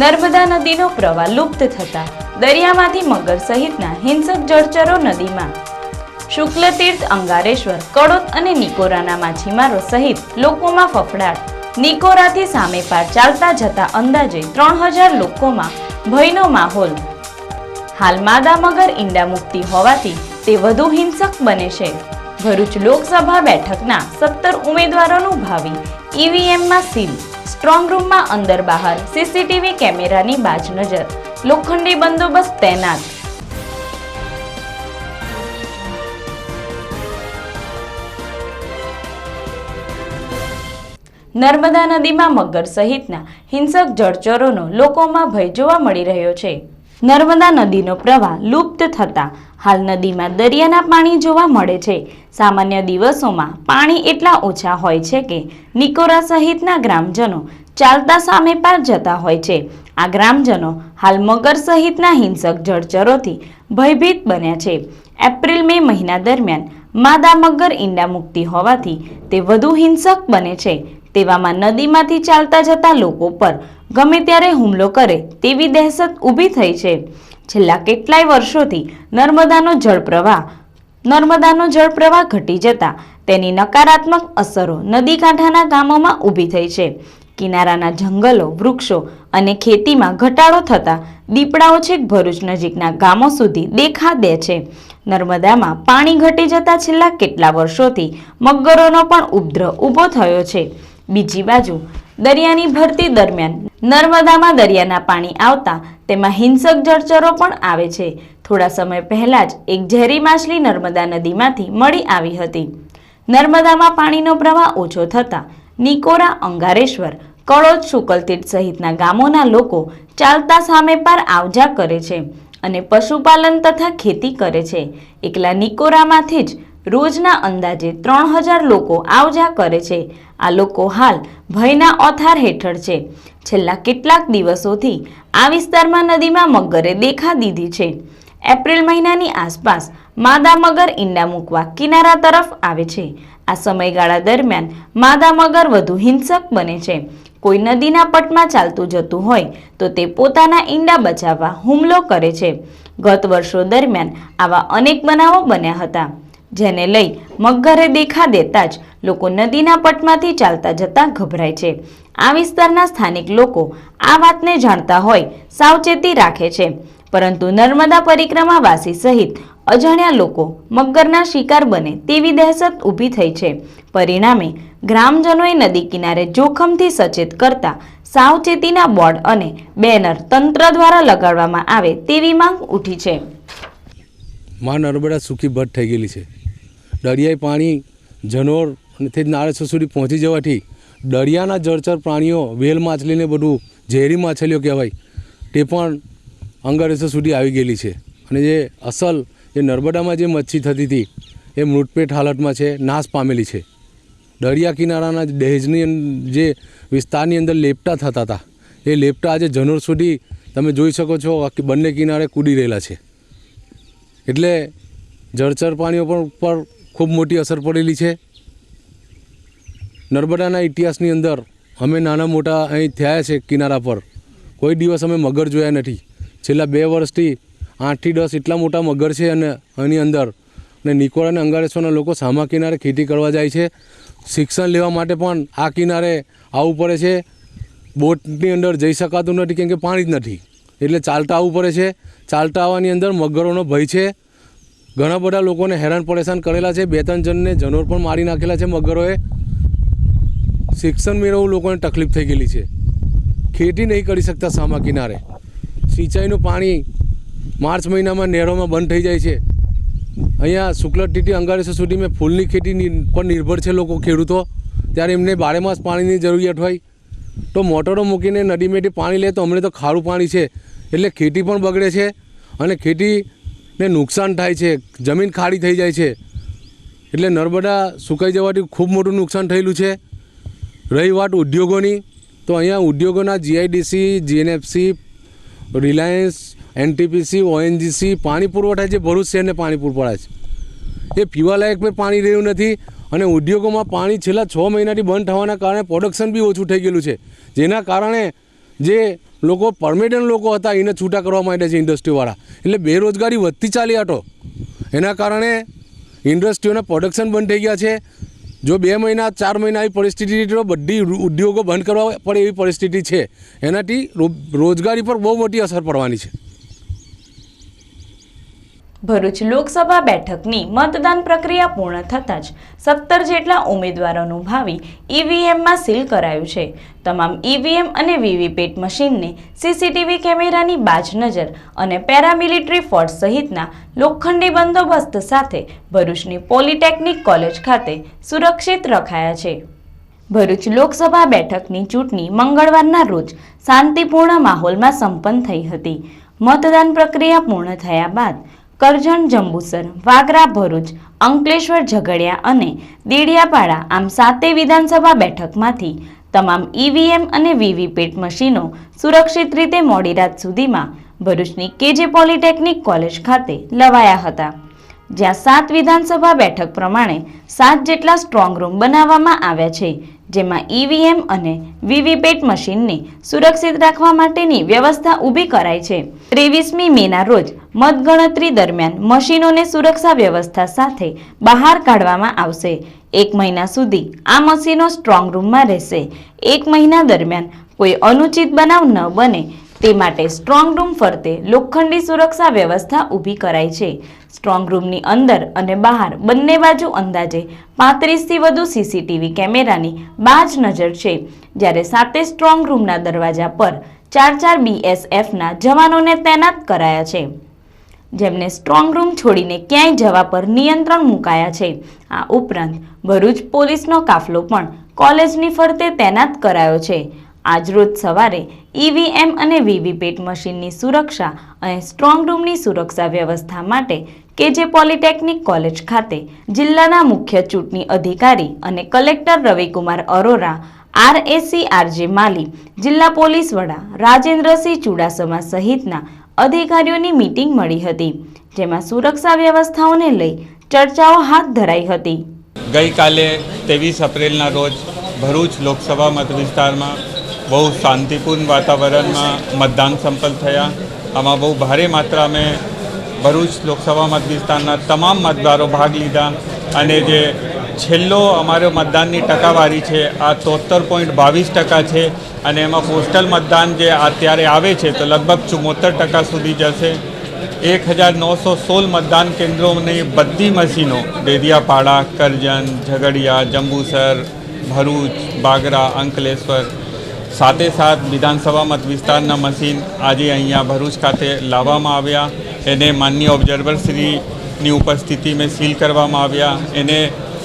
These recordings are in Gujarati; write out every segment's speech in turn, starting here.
નર્મદા નદીનો પ્રવાહ લુપ્ત થતા દરિયામાંથી મગર સહિતના હિંસક જળચરો નદીમાં. શુક્લ તીર્થ અંગારેશ્વર, કડોદ અને નિકોરાના માછીમારો સહિત લોકોમાં ફફડાટ. નિકોરાથી સામે પાર ચાલતા જતા અંદાજે ત્રણ હજાર લોકોમાં ભયનો માહોલ. હાલ માદા મગર ઈંડા મુક્તિ હોવાથી તે વધુ હિંસક બને છે. ભરૂચ લોકસભા બેઠકના સત્તર ઉમેદવારોનું ભાવિ ઈવીએમમાં સીલ સ્ટ્રોંગ રૂમમાં અંદર બહાર, સીસીટીવી કેમેરાની બાજ નજર, લોખંડી બંદોબસ્ત તૈનાત. નર્મદા નદીમાં મગર સહિતના હિંસક જળચરોનો લોકોમાં ભય જોવા મળી રહ્યો છે. નર્મદા નદીનો પ્રવાહ લુપ્ત થતા હાલ નદીમાં દરિયાના પાણી જોવા મળે છે. સામાન્ય દિવસોમાં પાણી એટલા ઓછા હોય છે કે નિકોરા સહિતના ગ્રામજનો ચાલતા સામે પાર જતા હોય છે. આ ગ્રામજનો હાલ મગર સહિતના હિંસક જળચરોથી ભયભીત બન્યા છે. એપ્રિલ મે મહિના દરમિયાન માદા મગર ઈંડા મુક્તિ હોવાથી તે વધુ હિંસક બને છે. તેવામાં નદીમાંથી ચાલતા જતા લોકો પર ગમે ત્યારે હુમલો કરે તેવી દહેશત ઊભી થઈ છે. છેલ્લા કેટલાય વર્ષોથી નર્મદાનો જળપ્રવાહ નર્મદાનો જળપ્રવાહ ઘટી જતા તેની નકારાત્મક અસરો નદી કાંઠાના ગામોમાં ઊભી થઈ છે. કિનારાના જંગલો, વૃક્ષો અને ખેતીમાં ઘટાડો થતા દીપડાઓ છેક ભરૂચ નજીકના ગામો સુધી દેખા દે છે. નર્મદામાં પાણી ઘટી જતા છેલ્લા કેટલા વર્ષોથી મગરોનો પણ ઉપદ્રવ ઊભો થયો છે. બીજી બાજુ, દરિયાની ભરતી દરમિયાન નર્મદામાં દરિયાના પાણી આવતા તેમાં હિંસક જળચરો પણ આવે છે. થોડા સમય પહેલા જ એક ઝેરી માછલી નર્મદા નદીમાંથી મળી આવી હતી. નર્મદામાં પાણીનો પ્રવાહ ઓછો થતા નિકોરા અંગારેશ્વર, કળોદ શુકલતીર્થ સહિતના ગામોના લોકો ચાલતા સામે પાર આવજા કરે છે અને પશુપાલન તથા ખેતી કરે છે. એકલા નિકોરામાંથી જ રોજના અંદાજે ત્રણ હજાર લોકો આવજા કરે છે. આ લોકો હાલ ભયના ઓથાર હેઠળ છે. છેલ્લા કેટલાક દિવસોથી આ વિસ્તારમાં નદીમાં મગરે દેખા દીધી છે. એપ્રિલ મહિનાની આસપાસ માદા મગર ઈંડા મૂકવા કિનારા તરફ આવે છે. આ સમયગાળા દરમિયાન માદા મગર વધુ હિંસક બને છે. કોઈ નદીના પટમાં ચાલતું જતું હોય તો તે પોતાના ઈંડા બચાવવા હુમલો કરે છે. ગત વર્ષો દરમિયાન આવા અનેક બનાવો બન્યા હતા. જેને લઈ મગરે દેખા દેતા જ લોકો નદીના પટમાંથી ચાલતા જતા ગભરાય છે. આ વિસ્તારના સ્થાનિક લોકો આ વાતને જાણતા હોય, સાવચેતી રાખે છે. પરંતુ નર્મદા પરિક્રમાવાસી સહિત અજાણ્યા લોકો મગરના શિકાર બને તેવી દહેશત ઊભી થઈ છે. પરિણામે ગ્રામજનોએ નદી કિનારે જોખમથી સચેત કરતા સાવચેતીના બોર્ડ અને બેનર તંત્ર દ્વારા લગાડવામાં આવે તેવી માંગ ઉઠી છે. માં નર્મદા સુખી ભટ્ટ થઈ ગયેલી છે. દરિયાઈ પાણી, જનોર અને તે નાળેશ્વર સુધી પહોંચી જવાથી દરિયાના જળચર પ્રાણીઓ વેલ માછલીને બધું ઝેરી માછલીઓ કહેવાય, તે પણ અંગારેશ્વર સુધી આવી ગયેલી છે. અને જે અસલ, જે નર્મદામાં જે મચ્છી થતી હતી, એ મૃતપેટ હાલતમાં છે, નાશ પામેલી છે. દરિયા કિનારાના દહેજની જે વિસ્તારની અંદર લેપટા થતા હતા, એ લેપટા આજે જનોર સુધી તમે જોઈ શકો છો બંને કિનારે કૂદી રહેલા છે. એટલે જળચર પ્રાણીઓ પણ ઉપર ખૂબ મોટી અસર પડેલી છે. નર્મદાના ઇતિહાસની અંદર અમે નાના મોટા અહીં થયા છે કિનારા પર. કોઈ દિવસ અમે મગર જોયા નથી. છેલ્લા બે વર્ષથી આઠથી દસ એટલા મોટા મગર છે અને એની અંદર. અને નિકોળ અને અંગારેશ્વરના લોકો સામા કિનારે ખેતી કરવા જાય છે. શિક્ષણ લેવા માટે પણ આ કિનારે આવવું પડે છે. બોટની અંદર જઈ શકાતું નથી કેમ કે પાણી જ નથી. એટલે ચાલતા આવવું પડે છે. ચાલતા આવવાની અંદર મગરોનો ભય છે. ઘણા બધા લોકોને હેરાન પરેશાન કરેલા છે. બે ત્રણ જણને જનોર પણ મારી નાખેલા છે મગરોએ. શિક્ષણ મેળવવું લોકોને તકલીફ થઈ ગયેલી છે. ખેતી નહીં કરી શકતા સામા કિનારે. સિંચાઈનું પાણી માર્ચ મહિનામાં નહેરોમાં બંધ થઈ જાય છે. અહીંયા શુક્લટીથી અંગારેસો સુધી મેં ફૂલની ખેતી પર નિર્ભર છે લોકો ખેડૂતો. ત્યારે એમને બારે માસ પાણીની જરૂરિયાત હોય. તો મોટરો મૂકીને નદીમેથી પાણી લે તો અમને તો ખારું પાણી છે. એટલે ખેતી પણ બગડે છે અને ખેતીને નુકસાન થાય છે. જમીન ખાડી થઈ જાય છે. એટલે નર્મદા સુકાઈ જવાથી ખૂબ મોટું નુકસાન થયેલું છે. રહી વાત ઉદ્યોગોની, તો અહીંયા ઉદ્યોગોના GIDC GNFC Reliance NTPC ONGC પાણી પુરવઠા જે ભરૂચ શહેરને પાણી પૂરું પડાય છે. એ પીવાલાયક પણ પાણી રહ્યું નથી. અને ઉદ્યોગોમાં પાણી છેલ્લા છ મહિનાથી બંધ થવાના કારણે પ્રોડક્શન બી ઓછું થઈ ગયેલું છે. જેના કારણે જે લોકો પરમેડન્ટ લોકો હતા, એને છૂટા કરવા માંડ્યા છે ઇન્ડસ્ટ્રીવાળા. એટલે બેરોજગારી વધતી ચાલી હતો એના કારણે ઇન્ડસ્ટ્રીઓના પ્રોડક્શન બંધ થઈ ગયા છે. જો બે મહિના, ચાર મહિના આવી પરિસ્થિતિ તો બધી ઉદ્યોગો બંધ કરવા પડે એવી પરિસ્થિતિ છે. એનાથી રોજગારી પર બહુ મોટી અસર પડવાની છે. ભરૂચ લોકસભા બેઠકની મતદાન પ્રક્રિયા પૂર્ણ થતાં જ સત્તર જેટલા ઉમેદવારોનું ભાવિ ઈવીએમમાં સીલ કરાયું છે. તમામ ઈવીએમ અને વીવીપેટ મશીનને સીસીટીવી કેમેરાની બાજ નજર અને પેરામિલિટરી ફોર્સ સહિતના લોખંડી બંદોબસ્ત સાથે ભરૂચની પોલિટેકનિક કોલેજ ખાતે સુરક્ષિત રખાયા છે. ભરૂચ લોકસભા બેઠકની ચૂંટણી મંગળવારના રોજ શાંતિપૂર્ણ માહોલમાં સંપન્ન થઈ હતી. મતદાન પ્રક્રિયા પૂર્ણ થયા બાદ કરજણ જંબુસર, વાગરા ભરૂચ, અંકલેશ્વર ઝઘડિયા અને દેડિયાપાડા આમ સાતે વિધાનસભા બેઠકમાંથી તમામ ઈવીએમ અને વીવીપેટ મશીનો સુરક્ષિત રીતે મોડી રાત સુધીમાં ભરૂચની કેજે પોલિટેકનિક કોલેજ ખાતે લવાયા હતા. જ્યાં સાત વિધાનસભા બેઠક પ્રમાણે સાત જેટલા સ્ટ્રોંગ રૂમ બનાવવામાં આવ્યા છે, જેમાં ઈવીએમ અને વીવીપેટ મશીનને સુરક્ષિત રાખવા માટેની વ્યવસ્થા ઊભી કરાઈ છે. ત્રેવીસમી મેના રોજ મતગણતરી દરમિયાન મશીનોને સુરક્ષા વ્યવસ્થા સાથે બહાર કાઢવામાં આવશે. એક મહિના સુધી આ મશીનો સ્ટ્રોંગ રૂમમાં રહેશે. એક મહિના દરમિયાન કોઈ અનુચિત બનાવ ન બને તે માટે સ્ટ્રોંગ રૂમ ફરતે લોખંડી સુરક્ષા વ્યવસ્થા ઊભી કરાઈ છે. સ્ટ્રોંગ રૂમની અંદર અને બહાર બંને બાજુ અંદાજે પાંત્રીસથી વધુ સીસીટીવી કેમેરાની બાજ નજર છે. જ્યારે સાતે સ્ટ્રોંગ રૂમના દરવાજા પર ચાર ચાર બીએસએફના જવાનોને તૈનાત કરાયા છે. જેમને સ્ટ્રોંગ રૂમ છોડીને ક્યાંય જવા પર નિયંત્રણ મુકાયા છે. આ ઉપરાંત ભરૂચ પોલીસનો કાફલો પણ કોલેજની ફરતે તૈનાત કરાયો છે. આજરોજ સવારે ઈવીએમ અને વીવીપેટ મશીનની સુરક્ષા અને સ્ટ્રોંગ રૂમની સુરક્ષા વ્યવસ્થા માટે કેજે પોલિટેકનિક કોલેજ ખાતે જિલ્લાના મુખ્ય ચૂંટણી અધિકારી અને collector Ravikumar Arora RAC RJ Mali, જિલ્લા પોલીસ વડા રાજેન્દ્રસિંહ ચુડાસમા સહિતના અધિકારીઓની મીટિંગ મળી હતી, જેમાં સુરક્ષા વ્યવસ્થાઓને લઈ ચર્ચાઓ હાથ ધરાઈ હતી. ગઈકાલે ત્રેવીસ એપ્રિલના રોજ ભરૂચ લોકસભા મત વિસ્તારમાં બહુ શાંતિપૂર્ણ વાતાવરણમાં મતદાન સંપન્ન થયા. આમાં બહુ ભારે માત્રામાં ભરૂચ લોકસભા મત વિસ્તારના તમામ મતદારો ભાગ લીધા અને જે છેલ્લો અમારો મતદાનની ટકાવારી છે, આ તોતેર પોઈન્ટ બાવીસ ટકા છે અને એમાં પોસ્ટલ મતદાન જે અત્યારે આવે છે, તો લગભગ ચુમ્મોતેર ટકા સુધી જશે. એક હજાર નવસો સોળ મતદાન કેન્દ્રોની બધી મશીનો ડેડિયાપાડા કરજણ, ઝઘડિયા, જંબુસર, ભરૂચ, બાગરા, અંકલેશ્વર સાથે સાથ વિધાનસભા મત વિસ્તારના મશીન આજે અહીંયા ભરૂચ ખાતે લાવવામાં આવ્યા. એને માન્ય ઓબ્ઝર્વરશ્રીની ઉપસ્થિતિમાં સીલ કરવામાં આવ્યા. એને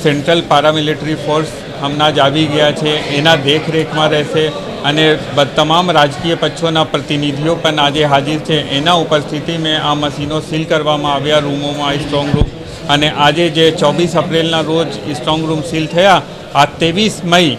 સેન્ટ્રલ પારામિલિટરી ફોર્સ હમણાં જ આવી ગયા છે. એના દેખરેખમાં રહેશે અને તમામ રાજકીય પક્ષોના પ્રતિનિધિઓ પણ આજે હાજર છે. એના ઉપસ્થિતિમાં આ મશીનો સીલ કરવામાં આવ્યા રૂમોમાં સ્ટ્રોંગ રૂમ. અને આજે જે ચોવીસ એપ્રિલના રોજ સ્ટ્રોંગ રૂમ સીલ થયા, આ ત્રેવીસ મઈ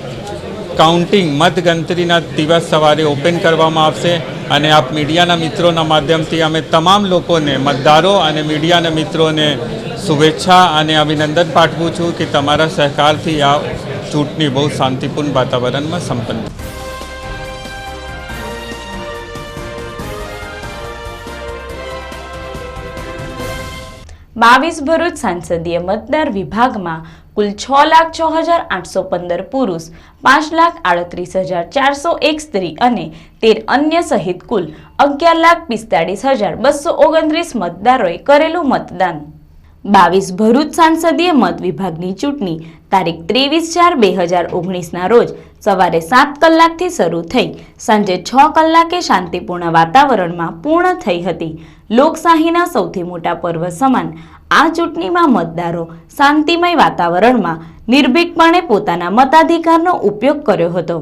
કાઉન્ટિંગ મતગણતરીના દિવસ સવારે ઓપન કરવામાં આવશે અને આપ મીડિયાના મિત્રોના માધ્યમથી અમે તમામ લોકોને, મતદારો અને મીડિયાના મિત્રોને શુભેચ્છા અને અભિનંદન પાઠવું છું કે તમારા સહકારથી આ ચૂંટણી બહુ શાંતિપૂર્ણ વાતાવરણમાં સંપન્ન બાવીસ ભરૂચ સંસદીય મતદાર વિભાગમાં કુલ છ લાખ છ હજાર આઠસો પંદર પુરુષ, પાંચ લાખ આડત્રીસ હજાર ચારસો એક સ્ત્રી અને તેર અન્ય સહિત કુલ અગિયાર લાખ પિસ્તાળીસ હજાર બસો ઓગણત્રીસ મતદારોએ કરેલું મતદાન. બાવીસ ભરૂચ સાંસદીય મત વિભાગની ચૂંટણી, તારીખ ત્રેવીસ ચાર બે હજાર ઓગણીસના રોજ સવારે સાત કલાકથી શરૂ થઈ, સાંજે છ કલાકે શાંતિપૂર્ણ વાતાવરણમાં પૂર્ણ થઈ હતી. લોકશાહીના સૌથી મોટા પર્વ સમાન આ ચૂંટણીમાં મતદારો શાંતિમય વાતાવરણમાં નિર્ભીકપણે પોતાના મતાધિકારનો ઉપયોગ કર્યો હતો.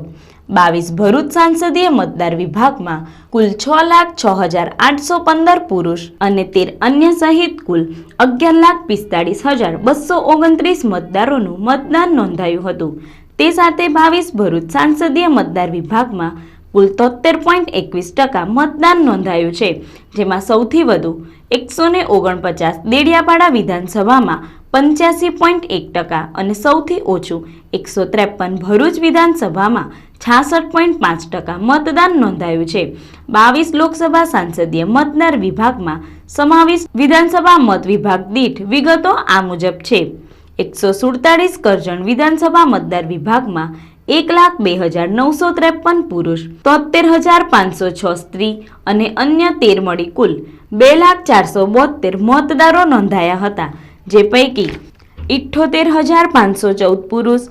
બાવીસ ભરૂચ સાંસદીય મતદાર વિભાગમાં કુલ છ લાખ છ હજાર આઠસો પંદર પુરુષ અને તેર અન્ય સહિત કુલ અગિયાર લાખ પિસ્તાળીસ હજાર બસો ઓગણત્રીસ મતદારોનું મતદાન નોંધાયું હતું. તે સાથે બાવીસ ભરૂચ સાંસદીય મતદાર વિભાગમાં કુલ તોતેર પોઈન્ટ એકવીસ ટકા મતદાન નોંધાયું છે, જેમાં સૌથી વધુ એકસો ને ઓગણપચાસ દેડિયાપાડા વિધાનસભામાં પંચ્યાસી પોઈન્ટ એક ટકા અને સૌથી ઓછું એકસો ત્રેપન ભરૂચ વિધાનસભામાં છાસઠ પોઈન્ટ પાંચ ટકા મતદાન નોંધાયું છે. બાવીસ લોકસભા સાંસદીય મતદાર વિભાગમાં સમાવેશ વિધાનસભા મત વિભાગ દીઠ વિગતો આ મુજબ છે. એકસો સુડતાલીસ કરજણ વિધાનસભા મતદાર વિભાગમાં એક લાખ બે હજાર નવસો ત્રેપન પુરુષ તોતેર હજાર પાંચસો છ સ્ત્રી અને અન્ય તેર મળી કુલ બે લાખ ચારસો બોતેર મતદારો નોંધાયા હતા, જે પૈકી ઇઠ્ઠોતેર હજાર પાંચસો ચૌદ પુરુષ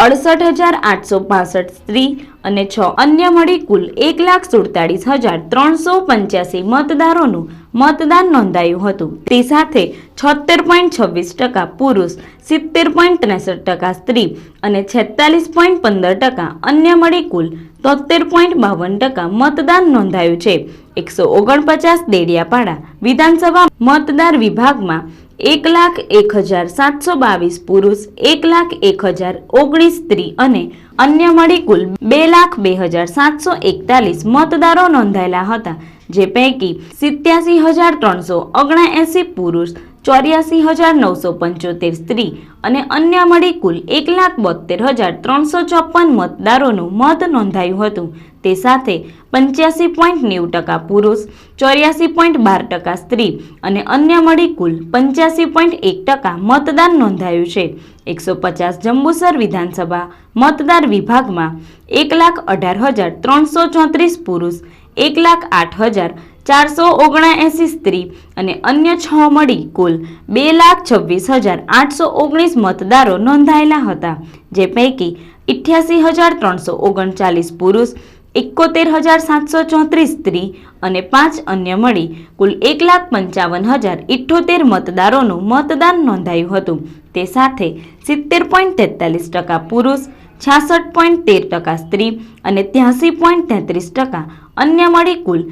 અડસઠ હજાર આઠસો પાસઠ સ્ત્રી અને છ અન્ય મળી કુલ એક લાખ સુડતાળીસ હજાર ત્રણસો પંચ્યાસી મતદારોનું મતદાન નોંધાયું હતું. તે સાથે છોતેર પોઈન્ટ છવ્વીસ ટકા પુરુષ, સિત્તેર પોઈન્ટ ત્રેસઠ ટકા સ્ત્રી અને છેતાલીસ પોઈન્ટ પંદર ટકા અન્ય મળી કુલ તોતેર પોઈન્ટ બાવન ટકા મતદાન નોંધાયું છે. એકસો ઓગણપચાસ દેડિયાપાડા વિધાનસભા મતદાર વિભાગમાં એક લાખ એક હજાર સાતસો બાવીસ પુરુષ, એક લાખ એક હજાર ઓગણીસ સ્ત્રી અને અન્ય મળી કુલ બે લાખ બે હજાર સાતસો એકતાલીસ મતદારો નોંધાયેલા હતા, જે પૈકી સિત્યાસી હજાર ત્રણસો ઓગણએંસી પુરુષ ચોર્યાસી હજાર નવસો પંચોતેર સ્ત્રી અને અન્ય મળી કુલ એક લાખ બોતેર હજાર ત્રણસો ચોપન મતદારોનું મત નોંધાયું હતું. તે સાથે પંચ્યાસી પોઈન્ટ નેવું ટકા પુરુષ, ચોર્યાસી પોઈન્ટ બાર ટકા સ્ત્રી અને અન્ય મળી કુલ પંચ્યાસી પોઈન્ટ એક ટકા મતદાન નોંધાયું છે. એકસો પચાસ જંબુસર વિધાનસભા મતદાર વિભાગમાં એક લાખ અઢાર હજાર ત્રણસો ચોત્રીસ પુરુષ, એક લાખ આઠ હજાર ચારસો ઓગણએંસી સ્ત્રી અને અન્ય છ મળી કુલ બે લાખ છવ્વીસ હજાર આઠસો ઓગણીસ મતદારો નોંધાયેલા હતા, જે પૈકી ઇઠ્યાસી હજાર ત્રણસો ઓગણચાલીસ પુરુષ, એકોતેર હજાર સાતસો ચોત્રીસ સ્ત્રી અને પાંચ અન્ય મળી કુલ એક લાખ પંચાવન હજાર ઇઠ્ઠોતેર મતદારોનું મતદાન નોંધાયું હતું. તે સાથે સિત્તેર પોઈન્ટ તેતાલીસ ટકા પુરુષ, છાસઠ પોઈન્ટ તેર ટકા સ્ત્રી અને ત્યાંસી પોઈન્ટ તેત્રીસ ટકા અન્ય મળી કુલ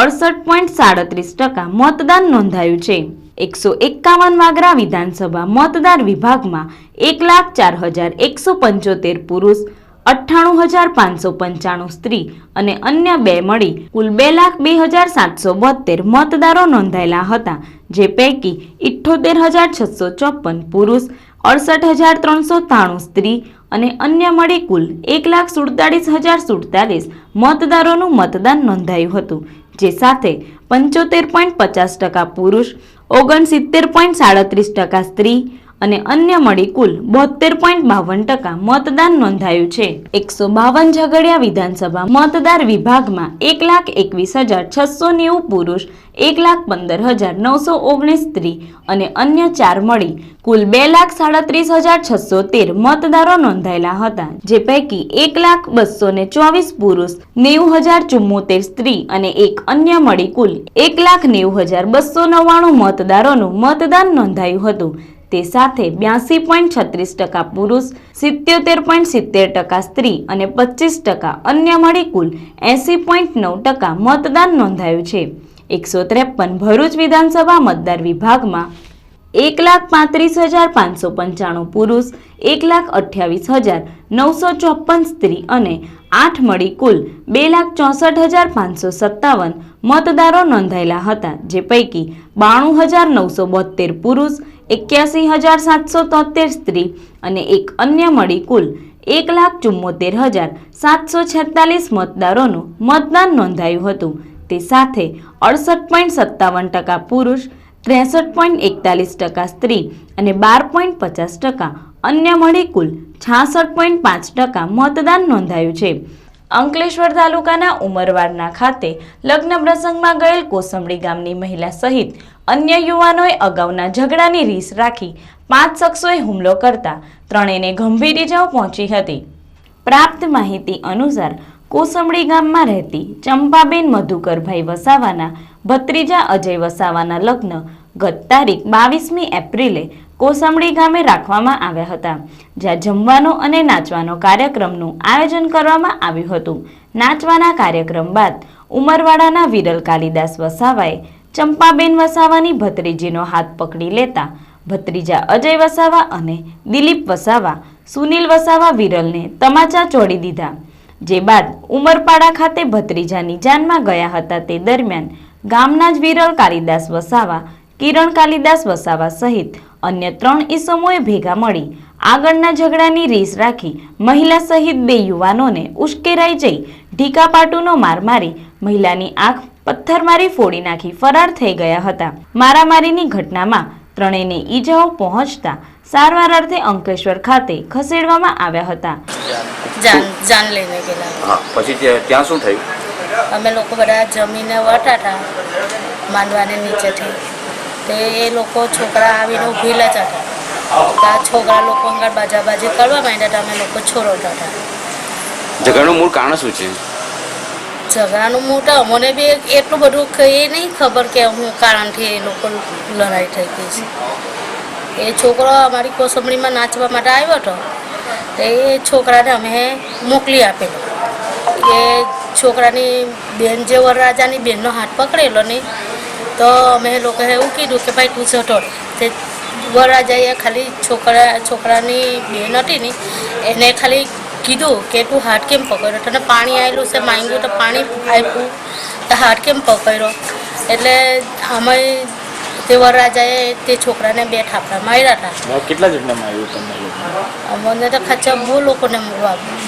અડસઠ પોઈન્ટ સાડત્રીસ ટકા મતદાન નોંધાયું છે. એકસો એકાવન વાગરા વિધાનસભા મતદાર વિભાગમાં એક લાખ ચાર હજાર એકસો પંચોતેર પુરુષ, અઠ્ઠાણું હજાર પાંચસો પંચાણું સ્ત્રી અને અન્ય બે મળી કુલ બે લાખ બે હજાર સાતસો બોતેર મતદારો નોંધાયેલા હતા, જે પૈકી ઇઠ્ઠોતેર હજાર છસો ચોપન પુરુષ, અડસઠ હજાર ત્રણસો ત્રાણું સ્ત્રી અને અન્ય મળી કુલ એક લાખ સુડતાલીસ હજાર સુડતાલીસ મતદારોનું મતદાન નોંધાયું હતું. જે સાથે પંચોતેર પોઈન્ટ પચાસ ટકા પુરુષ ઓગણસિત્તેર પોઈન્ટ સાડત્રીસ ટકા સ્ત્રી અને અન્ય મળી કુલ બોતેર પોઈન્ટ બાવન ટકા મતદાન નોંધાયું છે. એકસો બાવન ઝઘડિયા વિધાનસભા મતદાર વિભાગમાં એક લાખ એકવીસ હજાર છસો નેવું પુરુષ, એક લાખ પંદર હજાર નવસો ઓગણીસ સ્ત્રી અને અન્ય ચાર મળી કુલ બે લાખ સાડત્રીસ હજાર છસો તેર મતદારો નોંધાયેલા હતા, જે પૈકી એક લાખ બસો ને ચોવીસ પુરુષ, નેવું હજાર ચુમ્મોતેર સ્ત્રી અને એક અન્ય મળી કુલ એક લાખ નેવું હજાર બસો નવ્વાણું મતદારોનું મતદાન નોંધાયું હતું. તે સાથે બ્યાસી પોઈન્ટ છત્રીસ ટકા પુરુષ, સિત્યોતેર પોઈન્ટ સિત્તેર ટકા સ્ત્રી અને પચીસ ટકા અન્ય મળી કુલ એંસી પોઈન્ટ નવ ટકા મતદાન નોંધાયું છે. એકસો ત્રેપન ભરૂચ વિધાનસભા મતદાર વિભાગમાં એક લાખ પાંત્રીસ હજાર પાંચસો પંચાણું પુરુષ, એક લાખ અઠ્યાવીસ હજાર નવસો ચોપન સ્ત્રી અને આઠ મળી કુલ બે લાખ ચોસઠ હજાર પાંચસો સત્તાવન મતદારો નોંધાયેલા હતા, જે પૈકી બાણું હજાર નવસો બોતેર પુરુષ એક્યાસી હજાર સાતસો તોતેર સ્ત્રી અને એક અન્ય મળી કુલ એક લાખ ચુમ્મોતેર હજાર સાતસો છેતાલીસ મતદારોનું મતદાન નોંધાયું હતું. તે સાથે અડસઠ પોઈન્ટ સત્તાવન ટકા પુરુષ, ત્રેસઠ પોઈન્ટ એકતાલીસ ટકા સ્ત્રી અને બાર પોઈન્ટ પચાસ ટકા અન્ય મળી કુલ છાસઠ પોઈન્ટ પાંચ ટકા મતદાન નોંધાયું છે. અંકલેશ્વર તાલુકાના ઉમરવાડના ખાતે લગ્ન પ્રસંગમાં ગયેલ કોસંબડી ગામની મહિલા સહિત અન્ય યુવાનોએ અગાઉના ઝઘડાની રીસ રાખી પાંચ શખ્સોએ હુમલો કરતા ત્રણેયને ગંભીર ઇજાઓ પહોંચી હતી. પ્રાપ્ત માહિતી અનુસાર કોસંબડી ગામમાં રહેતી ચંપાબેન મધુકરભાઈ વસાવાના ભત્રીજા અજય વસાવાના લગ્ન ગત તારીખ બાવીસમી એપ્રિલે કોસંબડી ગામે રાખવામાં આવ્યા હતા, જ્યાં જમવાનો અને નાચવાનો કાર્યક્રમનું આયોજન કરવામાં આવ્યું હતું. નાચવાના કાર્યક્રમ બાદ ઉમરવાડાના વિરલ કાલિદાસ વસાવાએ ચંપાબેન વસાવાની ભત્રીજીનો હાથ પકડી લેતા ભત્રીજા અજય વસાવા અને દિલીપ વસાવા, સુનિલ વસાવા વિરલને તમાચા ચોડી દીધા. જે બાદ ઉમરપાડા ખાતે ભત્રીજાની જાનમાં ગયા હતા તે દરમિયાન ગામના જ વિરલ કાલિદાસ વસાવા કિરણ કાલિદાસ વસાવા સહિત અન્ય ત્રણ ઈસમોએ ભેગા મળી આગળના ઝઘડાની રીસ રાખી મહિલા સહિત બે યુવાનોને ઉશ્કેરાઈ જઈ ઢીકાપાટુનો માર મારી મહિલાની આંખ પથ્થર મારી ફોડી નાખી ફરાર થઈ ગયા હતા. મારામારીની ઘટનામાં ત્રણેયને ઈજાઓ પહોંચતા સારવાર અર્થે અંકલેશ્વર ખાતે ખસેડવામાં આવ્યા હતા. જાન જાન લઈને ગયેલા. હા પછી ત્યાં ત્યાં શું થયું? અમે લોકો બધા જમીને વટાટા માંડવાને નીચેથી. તે એ લોકો છોકરા આવીને ઊભીલા જ હતા આ છોકરા લોકો આગળ બાજાબાજી કરવા માંડ્યા હતા અમે લોકો છોરો હતા. ઝઘડાનું મૂળ કારણ શું છે? ઝઘડાનું મોટા અમને બી એટલું બધું એ નહીં ખબર કે હું કારણથી એ લોકો લડાઈ થઈ ગઈ છે. એ છોકરો અમારી કોસંબડીમાં નાચવા માટે આવ્યો હતો તો એ છોકરાને અમે મોકલી આપેલો. એ છોકરાની બેન જે વરરાજાની બેનનો હાથ પકડેલો ને તો અમે લોકોએ એવું કીધું કે ભાઈ તું જતો તે વરરાજાએ ખાલી છોકરા છોકરાની બેન હતી ને એને ખાલી કીધું કે તું હાથ કેમ પકડ્યો? તને પાણી આવેલું છે માંગ્યું તો પાણી આપ્યું તો હાથ કેમ પકડ્યો? એટલે અમે તે વરરાજાએ તે છોકરાને બે થાપડા માર્યા હતા કેટલા જણને માર્યું તમને અમને તો ખાચા બહુ લોકોને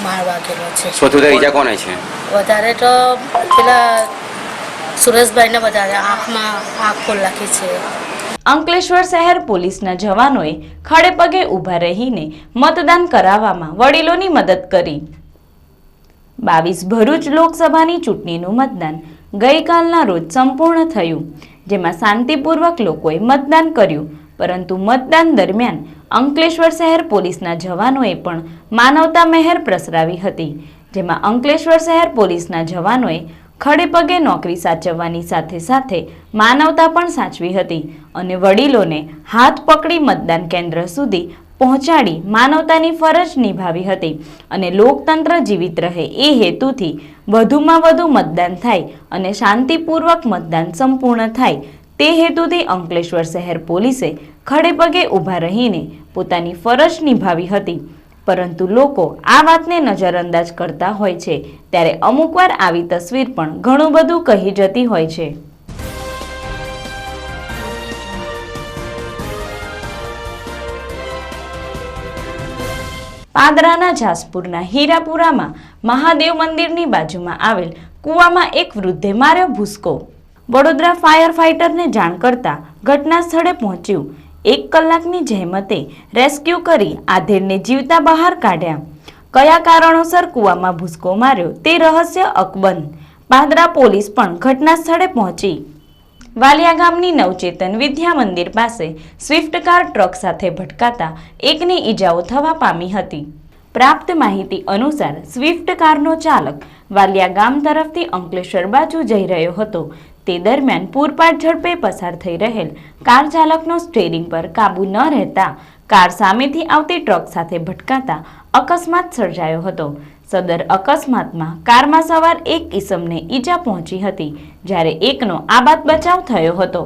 મારવા ગયેલો છે. ઈજા કોને છે? વધારે તો પેલા સુરેશભાઈને વધારે આંખમાં આંખ ખોલ નાખી છે. અંકલેશ્વર શહેર પોલીસના જવાનોએ ખડે પગે ઊભા રહીને મતદાન કરાવવામાં વડીલોની મદદ કરી. બાવીસ ભરૂચ લોકસભાની ચૂંટણીનું મતદાન ગઈકાલના રોજ સંપૂર્ણ થયું, જેમાં શાંતિપૂર્વક લોકોએ મતદાન કર્યું, પરંતુ મતદાન દરમિયાન અંકલેશ્વર શહેર પોલીસના જવાનોએ પણ માનવતા મહેર પ્રસરાવી હતી, જેમાં અંકલેશ્વર શહેર પોલીસના જવાનોએ ખડે પગે નોકરી સાચવવાની સાથે સાથે માનવતા પણ સાચવી હતી અને વડીલોને હાથ પકડી મતદાન કેન્દ્ર સુધી પહોંચાડી માનવતાની ફરજ નિભાવી હતી અને લોકતંત્ર જીવિત રહે એ હેતુથી વધુમાં વધુ મતદાન થાય અને શાંતિપૂર્વક મતદાન સંપૂર્ણ થાય તે હેતુથી અંકલેશ્વર શહેર પોલીસે ખડે પગે ઊભા રહીને પોતાની ફરજ નિભાવી હતી. પરંતુ લોકો આ વાતને નજરઅંદાજ કરતા હોય છે. ત્યારે અમુકવાર આવી તસવીર પણ ઘણું બધું કહી જતી હોય છે. પાદરાના જાસપુરના હીરાપુરામાં મહાદેવ મંદિરની બાજુમાં આવેલ કૂવામાં એક વૃદ્ધે માર્યો ભૂસકો. વડોદરા ફાયર ફાઇટરને જાણ કરતા ઘટના સ્થળે પહોંચ્યું. એક કલાકની જહેમતે રેસ્ક્યુ કરી આધેડને જીવતા બહાર કાઢ્યા. કયા કારણોસર કૂવામાં ભૂસકો માર્યો તે રહસ્ય અકબંધ. પાદરા પોલીસ પણ ઘટના પહોંચી. વાલિયા ગામની નવચેતન વિદ્યા મંદિર પાસે સ્વિફ્ટ કાર ટ્રક સાથે ભટકાતા એકને ઈજાઓ થવા પામી હતી. પ્રાપ્ત માહિતી અનુસાર સ્વિફ્ટ કારનો ચાલક વાલિયા ગામ તરફથી અંકલેશ્વર બાજુ જઈ રહ્યો હતો. તે દરમિયાન પૂરપાટ ઝડપે પસાર થઈ રહેલ. કાર ચાલકનો સ્ટેરિંગ પર કાબુ ન રહેતા કાર સામેથી આવતી ટ્રક સાથે ભટકાતા અકસ્માત સર્જાયો હતો. સદર અકસ્માતમાં કારમાં સવાર એક ઈસમને ઈજા પહોંચી હતી, જ્યારે એકનો આબાદ બચાવ થયો હતો.